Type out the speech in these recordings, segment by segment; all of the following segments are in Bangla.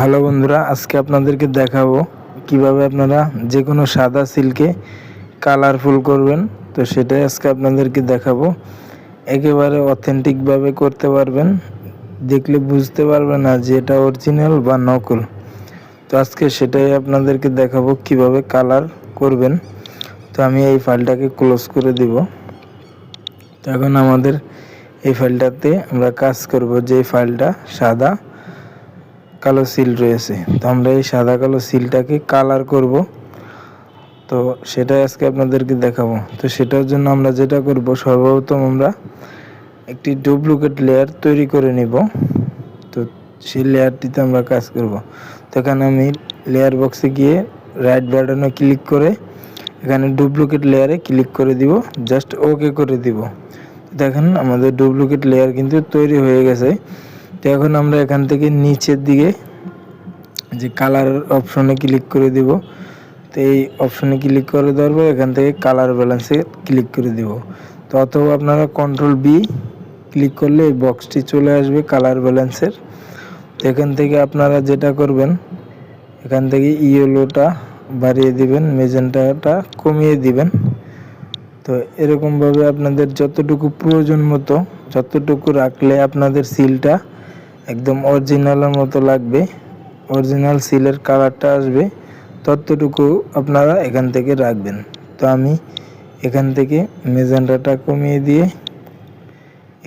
হ্যালো বন্ধুরা, আজকে আপনাদেরকে দেখাবো কীভাবে আপনারা যে কোনো সাদা সিল্কে কালারফুল করবেন। তো সেটাই আজকে আপনাদেরকে দেখাবো। একেবারে অথেন্টিকভাবে করতে পারবেন। দেখলে বুঝতে পারবেন না যে এটা অরিজিনাল বা নকল। তো আজকে সেটাই আপনাদেরকে দেখাবো কীভাবে কালার করবেন। তো আমি এই ফাইলটাকে ক্লোজ করে দিব। তো এখন আমাদের এই ফাইলটাতে আমরা কাজ করব যে ফাইলটা সাদা কালো সিল রয়েছে। তো আমরা এই সাদা কালো সিলটাকে কালার করব। তো সেটা আজকে আপনাদেরকে দেখাবো। তো সেটার জন্য আমরা যেটা করব, সর্বপ্রথম আমরা একটি ডুপ্লিকেট লেয়ার তৈরি করে নিব। তো সেই লেয়ারটিতে আমরা কাজ করব। তো এখানে আমি লেয়ার বক্সে গিয়ে রাইট বাটনে ক্লিক করে এখানে ডুপ্লিকেট লেয়ারে ক্লিক করে দিব। জাস্ট ওকে করে দিব। দেখেন আমাদের ডুপ্লিকেট লেয়ার কিন্তু তৈরি হয়ে গেছে। তো এখন আমরা এখান থেকে নিচের দিকে যে কালার অপশনে ক্লিক করে দিব। তো এই অপশনে ক্লিক করে দেওয়ার পর এখান থেকে কালার ব্যালেন্সে ক্লিক করে দিব। তো অথবা আপনারা কন্ট্রোল বি ক্লিক করলে এই বক্সটি চলে আসবে কালার ব্যালেন্সের তো এখান থেকে আপনারা যেটা করবেন, এখান থেকে ইয়েলোটা বাড়িয়ে দিবেন, মেজেন্টাটা কমিয়ে দিবেন। তো এরকমভাবে আপনাদের যতটুকু প্রয়োজন মতো, যতটুকু রাখলে আপনাদের সিলটা একদম অরিজিনালের মতো লাগবে। অরিজিনাল সিলের কালারটা আসবে। ততটুকু আপনারা এখান থেকে রাখবেন। তো আমি এখান থেকে মেজেন্টাটা কমিয়ে দিয়ে,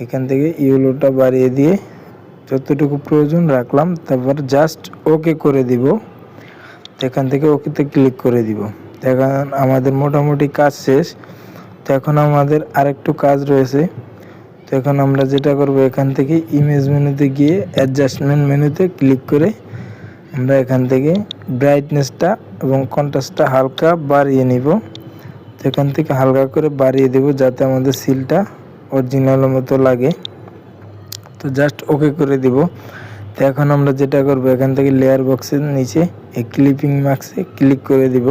এখান থেকে ইউলোটা বাড়িয়ে দিয়ে যতটুকু প্রয়োজন রাখলাম, তারপর জাস্ট ওকে করে দিব। এখান থেকে ওকেতে ক্লিক করে দিব। এখন আমাদের মোটামুটি কাজ শেষ। তো এখন আমাদের আরেকটু কাজ রয়েছে। তো এখন আমরা যেটা করব, এখান থেকে ইমেজ মেনুতে গিয়ে অ্যাডজাস্টমেন্ট মেনুতে ক্লিক করে আমরা এখান থেকে ব্রাইটনেসটা এবং কন্ট্রাস্টটা হালকা বাড়িয়ে নিব। তো এখান থেকে হালকা করে বাড়িয়ে দেব যাতে আমাদের সিলটা অরিজিনালের মতো লাগে। তো জাস্ট ওকে করে দিব। তো এখন আমরা যেটা করব, এখান থেকে লেয়ার বক্সের নিচে এই ক্লিপিং মার্কসে ক্লিক করে দিব।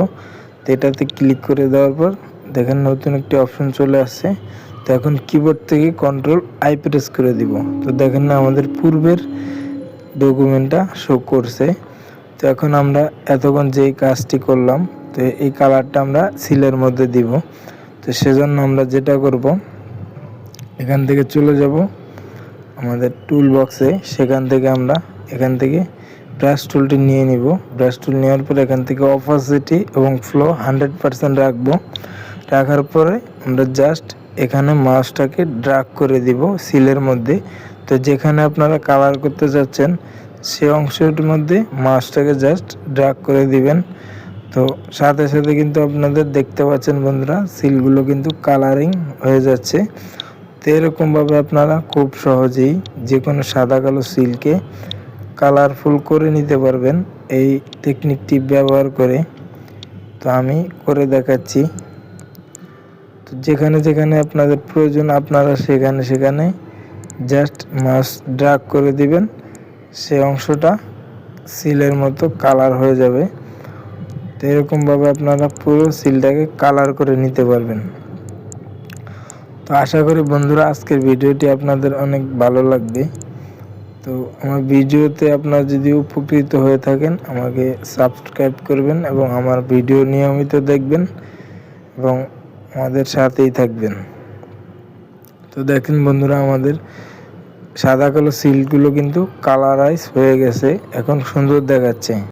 তো এটাতে ক্লিক করে দেওয়ার পর দেখেন নতুন একটি অপশন চলে আসছে। তো এখন কিবোর্ড থেকে কন্ট্রোল আই প্রেস করে দিব। তো দেখেন না, আমাদের পূর্বের ডকুমেন্টটা শো করছে। তো এখন আমরা এতক্ষণ যেই কাজটি করলাম, তো এই কালারটা আমরা সিলের মধ্যে দিব। তো সেজন্য আমরা যেটা করব, এখান থেকে চলে যাব আমাদের টুল বক্সে সেখান থেকে আমরা এখান থেকে ব্রাশ টুলটি নিয়ে নিব। ব্রাশ টুল নেওয়ার পর এখান থেকে অপাসিটি এবং ফ্লো হান্ড্রেড পারসেন্ট রাখব। রাখার পরে আমরা জাস্ট এখানে মাছটাকে ড্রাগ করে দিব সিলের মধ্যে। তো যেখানে আপনারা কালার করতে যাচ্ছেন, সে অংশটির মধ্যে মাছটাকে জাস্ট ড্রাগ করে দিবেন। তো সাথে সাথে কিন্তু আপনাদের দেখতে পাচ্ছেন বন্ধুরা সিলগুলো কিন্তু কালারিং হয়ে যাচ্ছে। তো এরকমভাবে আপনারা খুব সহজেই যে কোনো সাদা কালো সিলকে কালারফুল করে নিতে পারবেন। এই টেকনিকটি ব্যবহার করে। তো আমি করে দেখাচ্ছি। তো যেখানে যেখানে আপনাদের প্রয়োজন, আপনারা সেখানে সেখানে জাস্ট মাছ ড্রাগ করে দিবেন। সে অংশটা সিলের মতো কালার হয়ে যাবে। তো এরকমভাবে আপনারা পুরো সিলটাকে কালার করে নিতে পারবেন। তো আশা করি বন্ধুরা আজকের ভিডিওটি আপনাদের অনেক ভালো লাগবে। তো আমার ভিডিওতে আপনারা যদি উপকৃত হয়ে থাকেন, আমাকে সাবস্ক্রাইব করবেন এবং আমার ভিডিও নিয়মিত দেখবেন এবং আমাদের সাথেই থাকবেন। তো দেখেন বন্ধুরা, আমাদের সাদা কালো সিল্কগুলো কিন্তু কালারাইজ হয়ে গেছে, এখন সুন্দর দেখাচ্ছে।